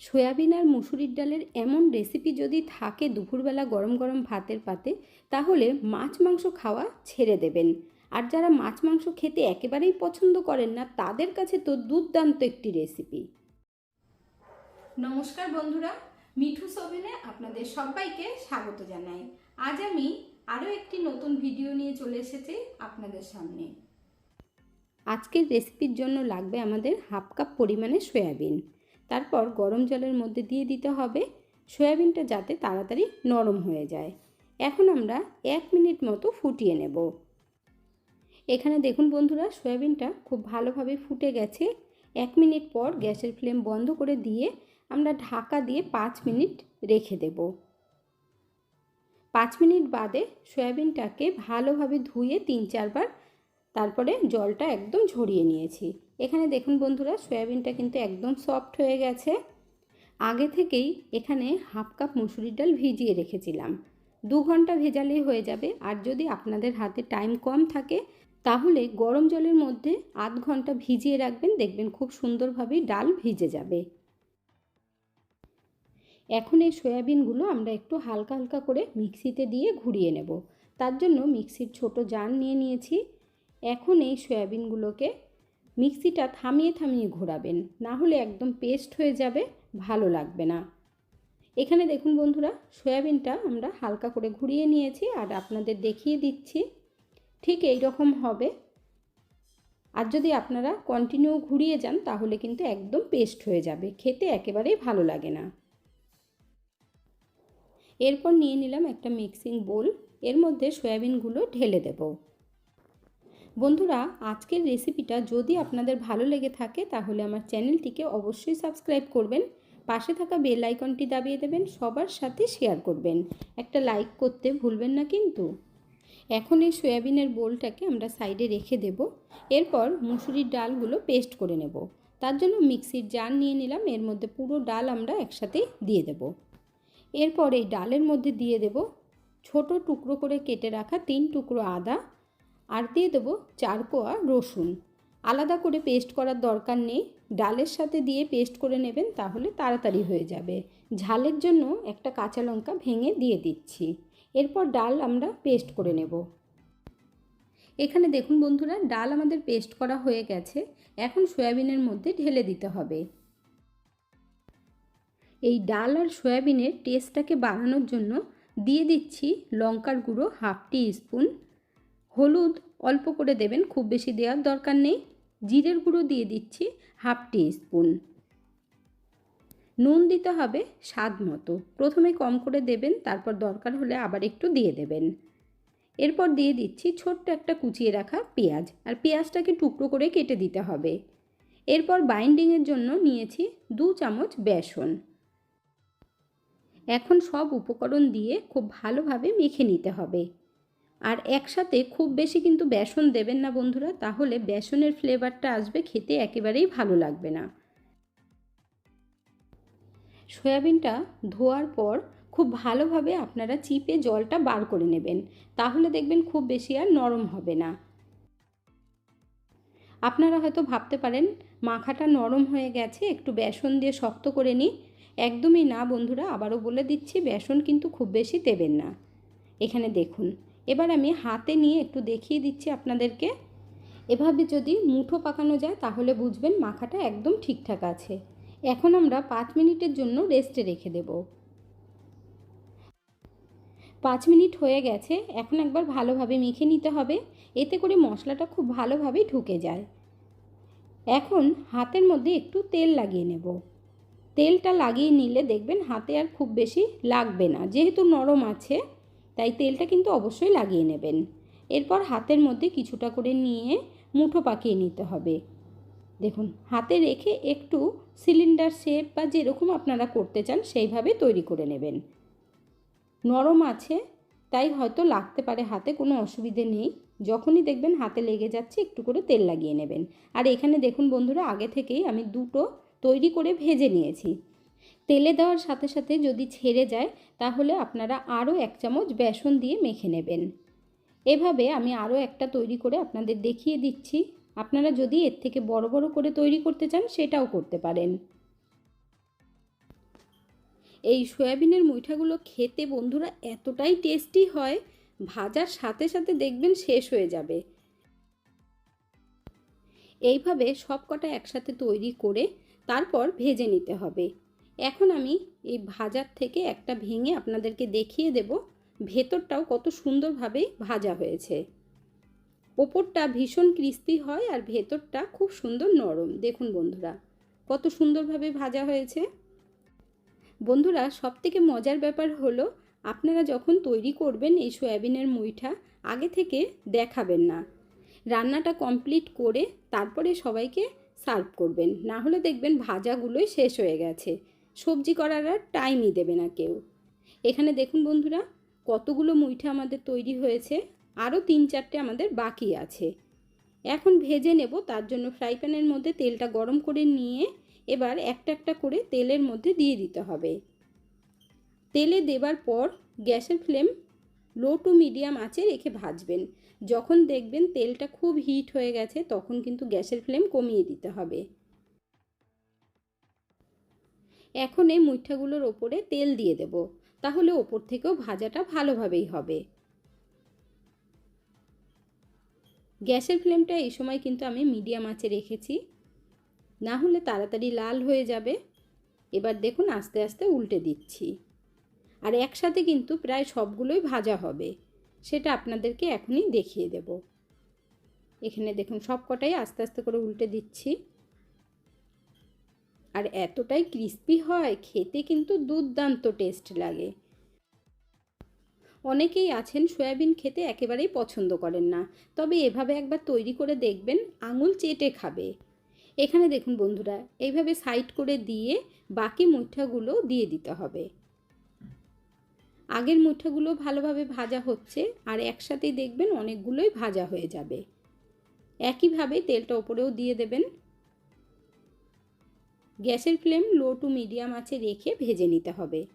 Soybean আর মুসুরির ডালের এমন রেসিপি যদি থাকে দুপুরবেলা গরম গরম ভাতের পাতে তাহলে মাছ মাংস খাওয়া ছেড়ে দেবেন। আর যারা মাছ মাংস খেতে একেবারেই পছন্দ করেন না তাদের কাছে তো দুর্দান্ত একটি রেসিপি নমস্কার বন্ধুরা মিঠু সোভেনে আপনাদের সবাইকে স্বাগত জানাই। আজ আমি আরও একটি নতুন ভিডিও নিয়ে চলে এসেছি আপনাদের সামনে। আজকের রেসিপির জন্য লাগবে আমাদের হাফ কাপ পরিমাণে সয়াবিন। তারপর গরম জলের মধ্যে দিয়ে দিতে হবে সয়াবিনটা যাতে তাড়াতাড়ি নরম হয়ে যায়। এখন আমরা এক মিনিট মতো ফুটিয়ে নেব। এখানে দেখুন বন্ধুরা, সয়াবিনটা খুব ভালোভাবে ফুটে গেছে। এক মিনিট পর গ্যাসের ফ্লেম বন্ধ করে দিয়ে আমরা ঢাকা দিয়ে পাঁচ মিনিট রেখে দেব। পাঁচ মিনিট বাদে সয়াবিনটাকে ভালোভাবে ধুয়ে তিন চারবার তারপরে জলটা একদম ঝরিয়ে নিয়েছি। এখানে দেখুন বন্ধুরা, সয়াবিনটা কিন্তু একদম সফট হয়ে গেছে। আগে থেকেই এখানে হাফ কাপ মুসুরির ডাল ভিজিয়ে রেখেছিলাম। দু ঘণ্টা ভেজালেই হয়ে যাবে। আর যদি আপনাদের হাতে টাইম কম থাকে, তাহলে গরম জলের মধ্যে আধ ঘণ্টা ভিজিয়ে রাখবেন। দেখবেন খুব সুন্দরভাবেই ডাল ভিজে যাবে। এখন এই সয়াবিনগুলো আমরা একটু হালকা হালকা করে মিক্সিতে দিয়ে ঘুরিয়ে নেব। তার জন্য মিক্সির ছোট জার নিয়ে নিয়েছি। এখন এই সয়াবিনগুলোকে মিক্সিটা থামিয়ে থামিয়ে ঘোরাবেন, না হলে একদম পেস্ট হয়ে যাবে, ভালো লাগবে না। এখানে দেখুন বন্ধুরা, সয়াবিনটা আমরা হালকা করে ঘুরিয়ে নিয়েছি আর আপনাদের দেখিয়ে দিচ্ছি। ঠিক এই রকম হবে। আর যদি আপনারা কন্টিনিউ ঘুরিয়ে যান, তাহলে কিন্তু একদম পেস্ট হয়ে যাবে, খেতে একেবারেই ভালো লাগে না। এরপর নিয়ে নিলাম একটা মিক্সিং বোল, এর মধ্যে সয়াবিনগুলো ঢেলে দেব। বন্ধুরা, আজকের রেসিপিটা যদি আপনাদের ভালো লেগে থাকে, তাহলে আমার চ্যানেলটিকে অবশ্যই সাবস্ক্রাইব করবেন। পাশে থাকা বেল আইকনটি দাবিয়ে দেবেন, সবার সাথে শেয়ার করবেন। একটা লাইক করতে ভুলবেন না কিন্তু। এখন এই সয়াবিনের বোলটাকে আমরা সাইডে রেখে দেব। এরপর মুসুরির ডালগুলো পেস্ট করে নেব। তার জন্য মিক্সির জার নিয়ে নিলাম, এর মধ্যে পুরো ডাল আমরা একসাথে দিয়ে দেব। এরপর এই ডালের মধ্যে দিয়ে দেব ছোট টুকরো করে কেটে রাখা তিন টুকরো আদা আর দিয়ে দেবো চার কোয়া রসুন। আলাদা করে পেস্ট করার দরকার নেই। ডালের সাথে দিয়ে পেস্ট করে নেবেন তাহলে তাড়াতাড়ি হয়ে যাবে। ঝালের জন্য একটা কাঁচা লঙ্কা ভেঙে দিয়ে দিচ্ছি। এরপর ডাল আমরা পেস্ট করে নেব। এখানে দেখুন বন্ধুরা, ডাল আমাদের পেস্ট করা হয়ে গেছে। এখন সয়াবিনের মধ্যে ঢেলে দিতে হবে। এই ডাল আর সয়াবিনের টেস্টটাকে বাড়ানোর জন্য দিয়ে দিচ্ছি লঙ্কার গুঁড়ো হাফ টি স্পুন হলুদ অল্প করে দেবেন, খুব বেশি দেওয়ার দরকার নেই। জিরের গুঁড়ো দিয়ে দিচ্ছি হাফ টি স্পুন নুন দিতে হবে স্বাদ মতো। প্রথমে কম করে দেবেন, তারপর দরকার হলে আবার একটু দিয়ে দেবেন। এরপর দিয়ে দিচ্ছি ছোট্ট একটা কুচিয়ে রাখা পেঁয়াজ, আর পেঁয়াজটাকে টুকরো করে কেটে দিতে হবে। এরপর বাইন্ডিংয়ের জন্য নিয়েছি দু চামচ বেসন। এখন সব উপকরণ দিয়ে খুব ভালোভাবে মেখে নিতে হবে। আর একসাথে খুব বেশি কিন্তু বেসন দেবেন না বন্ধুরা, তাহলে বেসনের ফ্লেভারটা আসবে, খেতে একেবারেই ভালো লাগবে না। সয়াবিনটা ধোয়ার পর খুব ভালোভাবে আপনারা চিপে জলটা বার করে নেবেন, তাহলে দেখবেন খুব বেশি আর নরম হবে না। আপনারা হয়তো ভাবতে পারেন, মাখাটা নরম হয়ে গেছে, একটু বেসন দিয়ে শক্ত করে নিই। একদমই না বন্ধুরা, আবারও বলে দিচ্ছি, বেসন কিন্তু খুব বেশি দেবেন না। এখানে দেখুন এবার আমি হাতে নিয়ে একটু দেখিয়ে দিচ্ছি আপনাদেরকে। এভাবে যদি মুঠো পাকানো যায় তাহলে বুঝবেন মাখাটা একদম ঠিকঠাক আছে। এখন আমরা পাঁচ মিনিটের জন্য রেস্টে রেখে দেব। পাঁচ মিনিট হয়ে গেছে, এখন একবার ভালোভাবে মেখে নিতে হবে। এতে করে মশলাটা খুব ভালোভাবে ঢুকে যায়। এখন হাতের মধ্যে একটু তেল লাগিয়ে নেব। তেলটা লাগিয়ে নিলে দেখবেন হাতে আর খুব বেশি লাগবে না, যেহেতু নরম আছে। তাই তেলটা কিন্তু অবশ্যই লাগিয়ে নেবেন। এরপর হাতের মধ্যে কিছুটা করে নিয়ে মুঠো পাকিয়ে নিতে হবে। দেখুন, হাতে রেখে একটু সিলিন্ডার শেপ বা যেরকম আপনারা করতে চান সেইভাবে তৈরি করে নেবেন। নরম আছে, তাই হয়তো লাগতে পারে হাতে, কোনো অসুবিধে নেই। যখনই দেখবেন হাতে লেগে যাচ্ছে, একটু করে তেল লাগিয়ে নেবেন। আর এখানে দেখুন বন্ধুরা, আগে থেকেই আমি দুটো তৈরি করে ভেজে নিয়েছি। তেলে দেওয়ার সাথে সাথে যদি ছেড়ে যায়, তাহলে আপনারা আরও এক চামচ বেসন দিয়ে মেখে নেবেন। এভাবে আমি আরও একটা তৈরি করে আপনাদের দেখিয়ে দিচ্ছি। আপনারা যদি এর থেকে বড় বড় করে তৈরি করতে চান, সেটাও করতে পারেন। এই সয়াবিনের মুইঠাগুলো খেতে বন্ধুরা এতটাই টেস্টি হয়, ভাজার সাথে সাথে দেখবেন শেষ হয়ে যাবে। এইভাবে সব কটা একসাথে তৈরি করে তারপর ভেজে নিতে হবে। এখন আমি এই ভাজার থেকে একটা ভেঙে আপনাদেরকে দেখিয়ে দেব ভেতরটাও কত সুন্দরভাবে ভাজা হয়েছে। ওপরটা ভীষণ ক্রিস্পি হয় আর ভেতরটা খুব সুন্দর নরম। দেখুন বন্ধুরা, কত সুন্দরভাবে ভাজা হয়েছে। বন্ধুরা, সবথেকে মজার ব্যাপার হলো, আপনারা যখন তৈরি করবেন এই সয়াবিনের মুইঠা, আগে থেকে দেখাবেন না। রান্নাটা কমপ্লিট করে তারপরে সবাইকে সার্ভ করবেন। না হলে দেখবেন ভাজাগুলোই শেষ হয়ে গেছে। সবজি করার আর টাইমই দেবে না কেউ। এখানে দেখুন বন্ধুরা, কতগুলো মুইঠা আমাদের তৈরি হয়েছে, আরও তিন চারটে আমাদের বাকি আছে। এখন ভেজে নেব, তার জন্য ফ্রাই প্যানের মধ্যে তেলটা গরম করে নিয়ে এবার একটা একটা করে তেলের মধ্যে দিয়ে দিতে হবে। তেলে দেবার পর গ্যাসের ফ্লেম লো টু মিডিয়াম আঁচে রেখে ভাজবেন। যখন দেখবেন তেলটা খুব হিট হয়ে গেছে, তখন কিন্তু গ্যাসের ফ্লেম কমিয়ে দিতে হবে। এখন এই মুইঠাগুলোর ওপরে তেল দিয়ে দেব। তাহলে ওপর থেকেও ভাজাটা ভালোভাবেই হবে। গ্যাসের ফ্লেমটা এই সময় কিন্তু আমি মিডিয়াম আঁচে রেখেছি। না হলে তাড়াতাড়ি লাল হয়ে যাবে। এবার দেখুন আস্তে আস্তে উল্টে দিচ্ছি। আর একসাথে কিন্তু প্রায় সবগুলোই ভাজা হবে। সেটা আপনাদেরকে এখনই দেখিয়ে দেব। এখানে দেখুন সব কটাই আস্তে আস্তে করে উল্টে দিচ্ছি। আর এতটাই ক্রিস্পি হয়, খেতে কিন্তু দুর্দান্ত টেস্ট লাগে। অনেকেই আছেন সয়াবিন খেতে একেবারেই পছন্দ করেন না, তবে এভাবে একবার তৈরি করে দেখবেন আঙুল চেটে খাবে। এখানে দেখুন বন্ধুরা, এইভাবে সাইড করে দিয়ে বাকি মুঠাগুলো দিয়ে দিতে হবে। আগের মুঠাগুলো ভালোভাবে ভাজা হচ্ছে আর একসাথেই দেখবেন অনেকগুলোই ভাজা হয়ে যাবে। একইভাবে তেলটা ওপরেও দিয়ে দেবেন। গ্যাসের ফ্লেম লো টু মিডিয়াম আছে রেখে ভেজে নিতে হবে।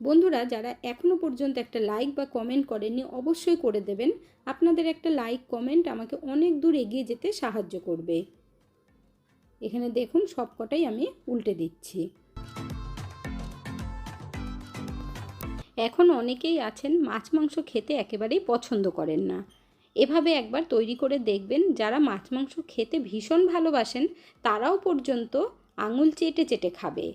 বন্ধুরা, যারা এখনও পর্যন্ত একটা লাইক বা কমেন্ট করেননি, অবশ্যই করে দেবেন। আপনাদের একটা লাইক কমেন্ট আমাকে অনেক দূর এগিয়ে যেতে সাহায্য করবে। এখানে দেখুন, সবকটাই আমি উল্টে দিচ্ছি। এখন অনেকেই আছেন, মাছ মাংস খেতে একেবারেই পছন্দ করেন না। এভাবে একবার তৈরি করে দেখবেন, যারা মাছ মাংস খেতে ভীষণ ভালোবাসেন, তারাও পর্যন্ত আঙুল চেটে চেটে খাবে।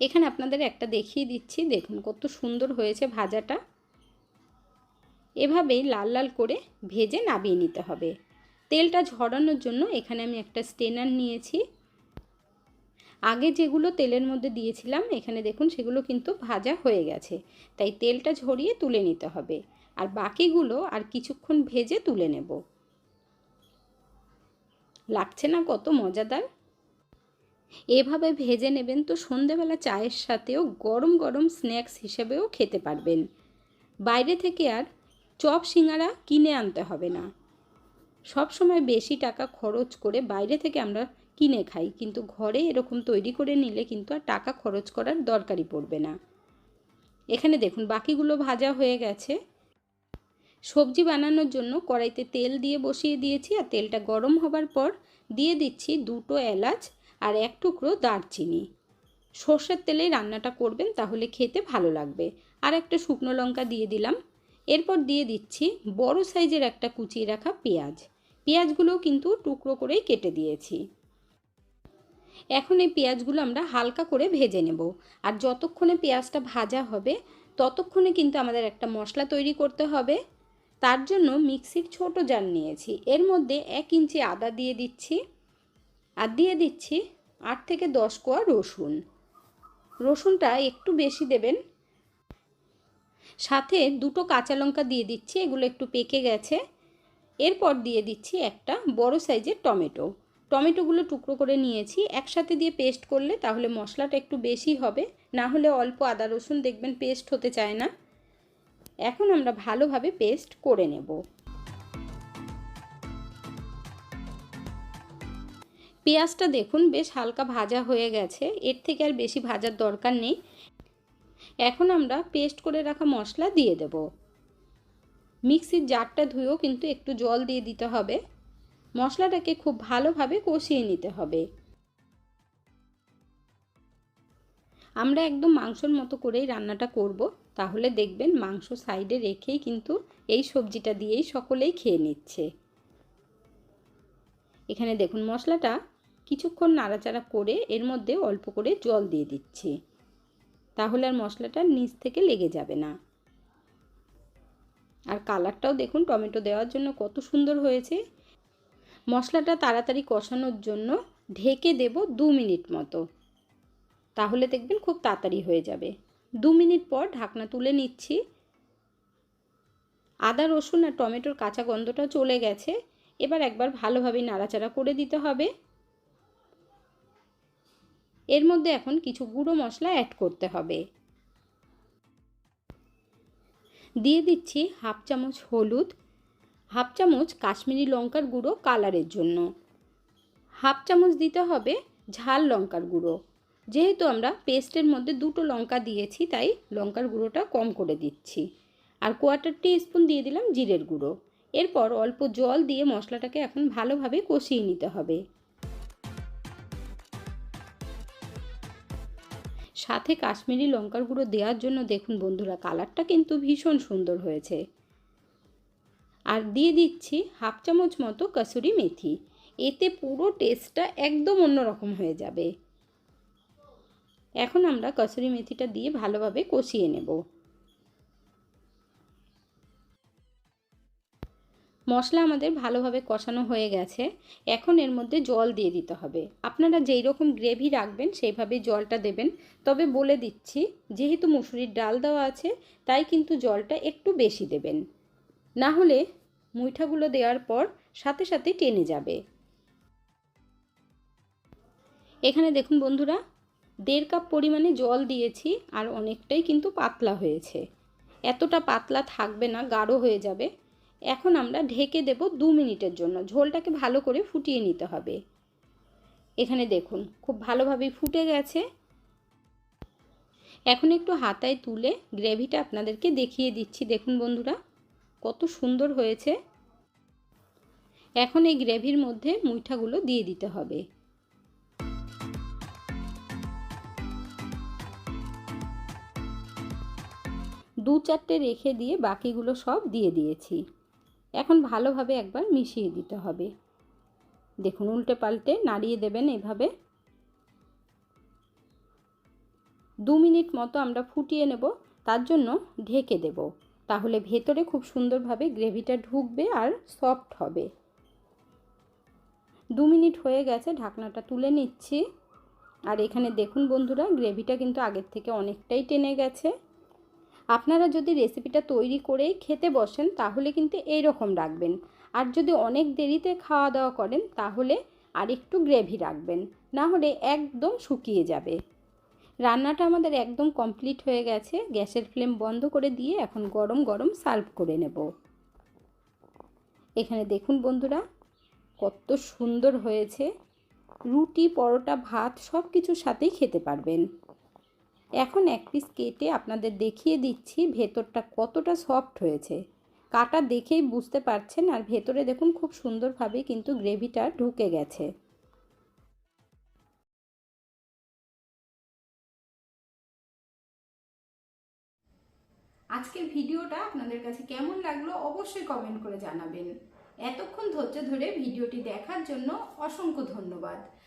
এখানে আপনাদের একটা দেখিয়ে দিচ্ছি, দেখুন কত সুন্দর হয়েছে ভাজাটা। এভাবেই লাল লাল করে ভেজে নাবিয়ে নিতে হবে। তেলটা ঝরানোর জন্য এখানে আমি একটা স্টেনার নিয়েছি। আগে যেগুলো তেলের মধ্যে দিয়েছিলাম, এখানে দেখুন সেগুলো কিন্তু ভাজা হয়ে গেছে। তাই তেলটা ঝরিয়ে তুলে নিতে হবে। আর বাকিগুলো আর কিছুক্ষণ ভেজে তুলে নেব। লাগছে না কত মজাদার? এভাবে ভেজে নেবেন তো সন্ধেবেলা চায়ের সাথেও গরম গরম স্ন্যাক্স হিসেবেও খেতে পারবেন। বাইরে থেকে আর চপ সিঙ্গারা কিনে আনতে হবে না। সব সময় বেশি টাকা খরচ করে বাইরে থেকে আমরা কিনে খাই, কিন্তু ঘরে এরকম তৈরি করে নিলে কিন্তু আর টাকা খরচ করার দরকারই পড়বে না। এখানে দেখুন, বাকিগুলো ভাজা হয়ে গেছে। সবজি বানানোর জন্য কড়াইতে তেল দিয়ে বসিয়ে দিয়েছি আর তেলটা গরম হবার পর দিয়ে দিচ্ছি দুটো এলাচ আর এক টুকরো দারচিনি। সর্ষের তেলে রান্নাটা করবেন তাহলে খেতে ভালো লাগবে। আর একটা শুকনো লঙ্কা দিয়ে দিলাম। এরপর দিয়ে দিচ্ছি বড় সাইজের একটা কুচিয়ে রাখা পেঁয়াজ। পেঁয়াজগুলো কিন্তু টুকরো করেই কেটে দিয়েছি। এখন এই পেঁয়াজগুলো আমরা হালকা করে ভেজে নেব। আর যতক্ষণে পেঁয়াজটা ভাজা হবে, ততক্ষণে কিন্তু আমাদের একটা মশলা তৈরি করতে হবে। তার জন্য মিক্সির ছোট জার নিয়েছি। এর মধ্যে এক ইঞ্চি আদা দিয়ে দিচ্ছি আর দিয়ে দিচ্ছি আট থেকে দশ কোয়া রসুন। রসুনটা একটু বেশি দেবেন। সাথে দুটো কাঁচা লঙ্কা দিয়ে দিচ্ছি, এগুলো একটু পেকে গেছে। এরপর দিয়ে দিচ্ছি একটা বড় সাইজের টমেটো। টমেটোগুলো টুকরো করে নিয়েছি, একসাথে দিয়ে পেস্ট করলে তাহলে মশলাটা একটু বেশি হবে। না হলে অল্প আদা রসুন দেখবেন পেস্ট হতে চায় না। এখন আমরা ভালোভাবে পেস্ট করে নেব। পেঁয়াজটা দেখুন, বেশ হালকা ভাজা হয়ে গেছে। এর থেকে আর বেশি ভাজার দরকার নেই। এখন আমরা পেস্ট করে রাখা মশলা দিয়ে দেব। মিক্সির জারটা ধুয়েও কিন্তু একটু জল দিয়ে দিতে হবে। মশলাটাকে খুব ভালোভাবে কষিয়ে নিতে হবে। আমরা একদম মাংসর মতো করেই রান্নাটা করব। তাহলে দেখবেন মাংস সাইডে রেখেই কিন্তু এই সবজিটা দিয়েই সকলেই খেয়ে নিচ্ছে। এখানে দেখুন মশলাটা কিছুক্ষণ নাড়াচাড়া করে এর মধ্যে অল্প করে জল দিয়ে দিচ্ছি। তাহলে আর মশলাটা নিচ থেকে লেগে যাবে না। আর কালারটাও দেখুন টমেটো দেওয়ার জন্য কত সুন্দর হয়েছে। মশলাটা তাড়াতাড়ি কষানোর জন্য ঢেকে দেব দু মিনিট মতো। তাহলে দেখবেন খুব তাড়াতাড়ি হয়ে যাবে। দু মিনিট পর ঢাকনা তুলে নিচ্ছি। আদা, রসুন আর টমেটোর কাঁচা গন্ধটা চলে গেছে। এবার একবার ভালোভাবে নাড়াচাড়া করে দিতে হবে। এর মধ্যে এখন কিছু গুঁড়ো মশলা অ্যাড করতে হবে। দিয়ে দিচ্ছি হাফ চামচ হলুদ, হাফ চামচ কাশ্মীরি লঙ্কার গুঁড়ো কালারের জন্য। হাফ চামচ দিতে হবে ঝাল লঙ্কার গুঁড়ো। যেহেতু আমরা পেস্টের মধ্যে দুটো লঙ্কা দিয়েছি, তাই লঙ্কার গুঁড়োটা কম করে দিচ্ছি। আর কোয়ার্টার টি স্পুন দিয়ে দিলাম জিরের গুঁড়ো। এরপর অল্প জল দিয়ে মশলাটাকে এখন ভালোভাবে কষিয়ে নিতে হবে। সাথে কাশ্মীরি লঙ্কার গুঁড়ো দেওয়ার জন্য দেখুন বন্ধুরা, কালারটা কিন্তু ভীষণ সুন্দর হয়েছে। আর দিয়ে দিচ্ছি হাফ চামচ মতো কসুরি মেথি। এতে পুরো টেস্টটা একদম অন্যরকম হয়ে যাবে। এখন আমরা কসুরি মেথিটা দিয়ে ভালোভাবে কষিয়ে নেব। মশলা আমাদের ভালোভাবে কষানো হয়ে গেছে। এখন এর মধ্যে জল দিয়ে দিতে হবে। আপনারা যেই রকম গ্রেভি রাখবেন সেইভাবেই জলটা দেবেন। তবে বলে দিচ্ছি, যেহেতু মুসুরির ডাল দেওয়া আছে, তাই কিন্তু জলটা একটু বেশি দেবেন। না হলে মুইঠাগুলো দেওয়ার পর সাথে সাথে টেনে যাবে। এখানে দেখুন বন্ধুরা দেড় কাপ পরিমাণে জল দিয়েছি আর অনেকটাই কিন্তু পাতলা হয়েছে। এতটা পাতলা থাকবে না, গাঢ় হয়ে যাবে। এখন আমরা ঢেকে দেব দু মিনিটের জন্য। ঝোলটাকে ভালো করে ফুটিয়ে নিতে হবে। এখানে দেখুন, খুব ভালোভাবেই ফুটে গেছে। এখন একটু হাতায় তুলে গ্রেভিটা আপনাদেরকে দেখিয়ে দিচ্ছি। দেখুন বন্ধুরা, কত সুন্দর হয়েছে। এখন এই গ্রেভির মধ্যে মুইঠাগুলো দিয়ে দিতে হবে। দু চারটে রেখে দিয়ে বাকিগুলো সব দিয়ে দিয়েছি। এখন ভালোভাবে একবার মিশিয়ে দিতে হবে। দেখুন, উল্টে পাল্টে নাড়িয়ে দেবেন এভাবে। দু মিনিট মতো আমরা ফুটিয়ে নেব, তার জন্য ঢেকে দেব। তাহলে ভেতরে খুব সুন্দরভাবে গ্রেভিটা ঢুকবে আর সফট হবে। দু মিনিট হয়ে গেছে, ঢাকনাটা তুলে নিচ্ছি। আর এখানে দেখুন বন্ধুরা, গ্রেভিটা কিন্তু আগের থেকে অনেকটাই টেনে গেছে। আপনারা যদি রেসিপিটা তৈরি করেই খেতে বসেন, তাহলে কিন্তু এই রকম রাখবেন। আর যদি অনেক দেরিতে খাওয়া দাওয়া করেন, তাহলে আর একটু গ্রেভি রাখবেন, না হলে একদম শুকিয়ে যাবে। রান্নাটা আমাদের একদম কমপ্লিট হয়ে গেছে, গ্যাসের ফ্লেম বন্ধ করে দিয়ে এখন গরম গরম সার্ভ করে নেব। এখানে দেখুন বন্ধুরা, কত সুন্দর হয়েছে। রুটি, পরোটা, ভাত সব কিছুর সাথেই খেতে পারবেন। এখন এক পিস কেটে আপনাদের দেখিয়ে দিচ্ছি, ভেতরটা কতটা সফট হয়েছে। কাটা দেখেই বুঝতে পারছেন, আর ভেতরে দেখুন খুব সুন্দরভাবে কিন্তু গ্রেভিটা ঢুকে গেছে। আজকের ভিডিওটা আপনাদের কাছে কেমন লাগল অবশ্যই কমেন্ট করে জানাবেন। এতক্ষণ ধৈর্য ধরে ভিডিওটি দেখার জন্য অসংখ্য ধন্যবাদ।